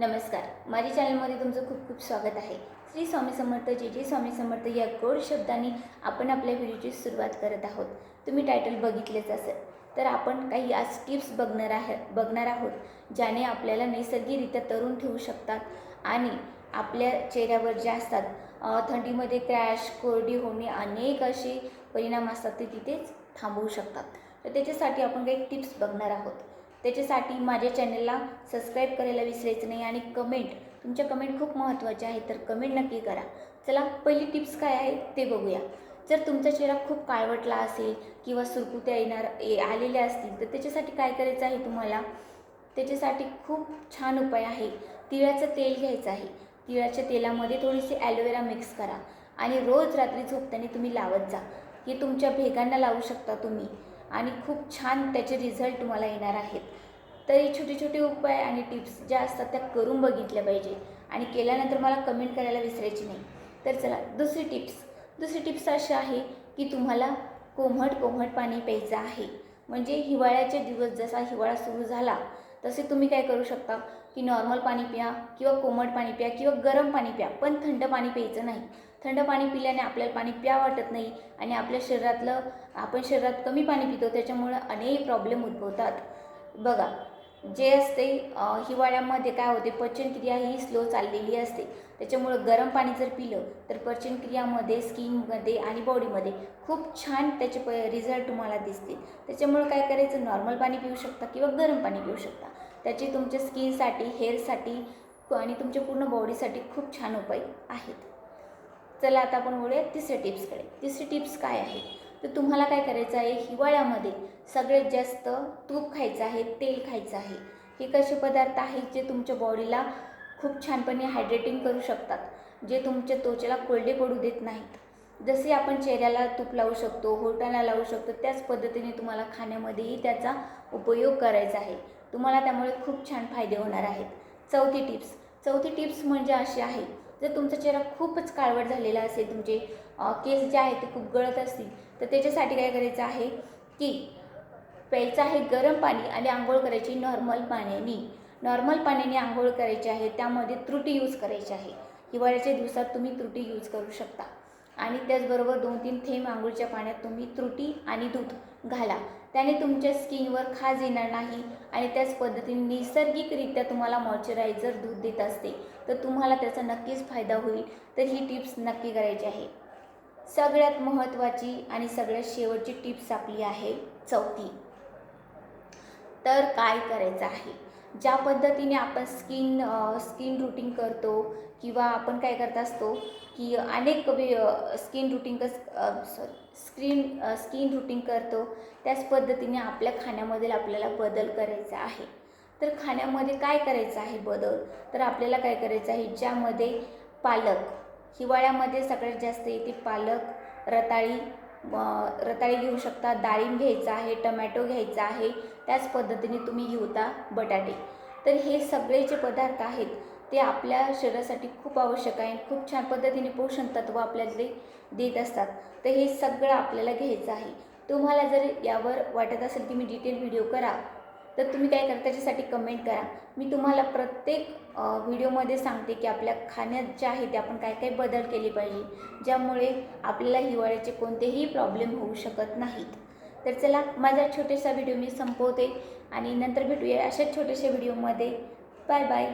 नमस्कार. माझ्या चॅनलमध्ये तुमचं खूप खूप स्वागत आहे. श्री स्वामी समर्थ जे जे स्वामी समर्थ या गोड शब्दांनी आपण आपल्या व्हिडिओची सुरुवात करत आहोत. तुम्ही टायटल बघितलेच असेल. तर आपण काही आज टिप्स बघणार आहे बघणार आहोत ज्याने आपल्याला नैसर्गिकरित्या तरुण ठेवू शकतात आणि आपल्या चेहऱ्यावर जे असतात थंडीमध्ये क्रॅश कोरडी होणे अनेक असे परिणाम असतात ते तिथेच थांबवू शकतात. तर त्याच्यासाठी आपण काही टिप्स बघणार आहोत. त्याच्यासाठी माझ्या चॅनलला सबस्क्राईब करायला विसरायचं नाही आणि कमेंट तुमच्या कमेंट खूप महत्त्वाच्या आहेत तर कमेंट नक्की करा. चला पहिली टिप्स काय आहे ते बघूया. जर तुमचा चेहरा खूप काळवटला असेल किंवा सुरकुत्या येणार ए आलेल्या असतील तर त्याच्यासाठी काय करायचं आहे तुम्हाला? त्याच्यासाठी खूप छान उपाय आहे. तिळाचं तेल घ्यायचं आहे. तिळाच्या तेलामध्ये थोडीशी ॲलोवेरा मिक्स करा आणि रोज रात्री झोपताना तुम्ही लावत जा. हे तुमच्या भेगांना लावू शकता तुम्ही. आणि खूप छान त्याचे रिझल्ट तुम्हाला येणार आहेत. तरी छोटे छोटे उपाय आणि टिप्स ज्या असतात त्या करून बघितल्या पाहिजे. आणि केल्यानंतर मला कमेंट करायला विसरायची नाही. तर चला दुसरी टिप्स दुसरी टिप्स अशी आहे की तुम्हाला कोमट कोमट पाणी प्यायचं आहे. म्हणजे हिवाळ्याचे दिवस जसा हिवाळा सुरू झाला तसे तुम्ही काय करू शकता की नॉर्मल पाणी प्या किंवा कोमट पाणी प्या किंवा गरम पाणी प्या पण थंड पाणी प्यायचं नाही. थंड पाणी पिल्याने आपल्याला पाणी प्या वाटत नाही आणि आपल्या शरीरातलं आपण शरीरात कमी पाणी पितो त्याच्यामुळं अनेक प्रॉब्लेम उद्भवतात. बघा जे असते हिवाळ्यामध्ये काय होते पचनक्रिया ही स्लो चाललेली असते. त्याच्यामुळं गरम पाणी जर पिलं तर पचनक्रियामध्ये स्किनमध्ये आणि बॉडीमध्ये खूप छान त्याचे प रिझल्ट तुम्हाला दिसतील. त्याच्यामुळं काय करायचं नॉर्मल पाणी पिऊ शकता किंवा गरम पाणी पिऊ शकता. त्याचे तुमच्या स्किनसाठी हेअरसाठी आणि तुमच्या पूर्ण बॉडीसाठी खूप छान उपाय आहेत. चला आता आपण बोलूया तिसऱ्या टिप्सकडे. तिसरी टिप्स काय आहे? तर तुम्हाला काय करायचं आहे? हिवाळ्यामध्ये सगळ्यात जास्त तूप खायचं आहे तेल खायचं आहे. हे कसे पदार्थ आहेत जे तुमच्या बॉडीला खूप छानपणे हायड्रेटिंग करू शकतात जे तुमच्या त्वचेला कोरडे पडू देत नाहीत. जसे आपण चेहऱ्याला तूप लावू शकतो होटाला लावू शकतो त्याच पद्धतीने तुम्हाला खाण्यामध्येही त्याचा उपयोग करायचा आहे. तुम्हाला त्यामुळे खूप छान फायदे होणार आहेत. चौथी टिप्स. चौथी टिप्स म्हणजे अशी आहे जर तुमचा चेहरा खूपच काळवट झालेला असेल तुमचे केस जे आहेत ते खूप गळत असतील तर त्याच्यासाठी काय करायचं आहे की प्यायचं आहे गरम पाणी आणि आंघोळ करायची नॉर्मल पाण्याने. नॉर्मल पाण्याने आंघोळ करायची आहे त्यामध्ये त्रुटी यूज करायची आहे. हिवाळ्याच्या दिवसात तुम्ही त्रुटी यूज करू शकता. आणि त्याचबरोबर दोन तीन थेंब आंघोळच्या पाण्यात तुम्ही त्रुटी आणि दूध घाला. त्याने तुमच्या स्किनवर खाज येणार नाही आणि त्याच पद्धतीने नैसर्गिकरित्या तुम्हाला मॉइश्चरायझर दूध देत असते. तर तुम्हाला त्याचा नक्कीच फायदा होईल. तर ही टिप्स नक्की करायची आहे. सगळ्यात महत्त्वाची आणि सगळ्यात शेवटची टिप्स आपली आहे चौथी. तर काय करायचं आहे? ज्या पद्धतीने आपण स्किन स्किन रुटीन करतो किंवा आपण काय करत असतो की अनेक स्किन रुटीन कस सॉरी स्क्रीन स्किन रुटीन करतो त्याच पद्धतीने आपल्या खाण्यामध्ये आपल्याला बदल करायचा आहे. तर खाण्यामध्ये काय करायचं आहे बदल? तर आपल्याला काय करायचं आहे? ज्यामध्ये पालक हिवाळ्यामध्ये सगळ्यात जास्त येते पालक रताळी रताळी घेऊ शकता डाळिंब घ्यायचा आहे टमॅटो घ्यायचा आहे त्याच पद्धतीने तुम्ही घेऊता बटाटे. तर हे सगळे जे पदार्थ आहेत ते आपल्या शरीरासाठी खूप आवश्यक आहे खूप छान पद्धतीने पोषण तत्व आपल्याला देत असतात. तर हे सगळं आपल्याला घ्यायचं आहे. तुम्हाला जर यावर वाटत असेल की मी डिटेल व्हिडिओ करा तर तुम्ही काय करा त्याच्यासाठी कमेंट करा. मी तुम्हाला प्रत्येक व्हिडिओमध्ये सांगते की आपल्या खाण्यात जे आहे ते आपण काय काय बदल केले पाहिजे ज्यामुळे आपल्याला हिवाळ्याचे कोणतेही प्रॉब्लेम होऊ शकत नाहीत. तर चला माझा छोटेसा व्हिडिओ मी संपवते आणि नंतर भेटूया अशाच छोट्याशा व्हिडिओमध्ये बाय बाय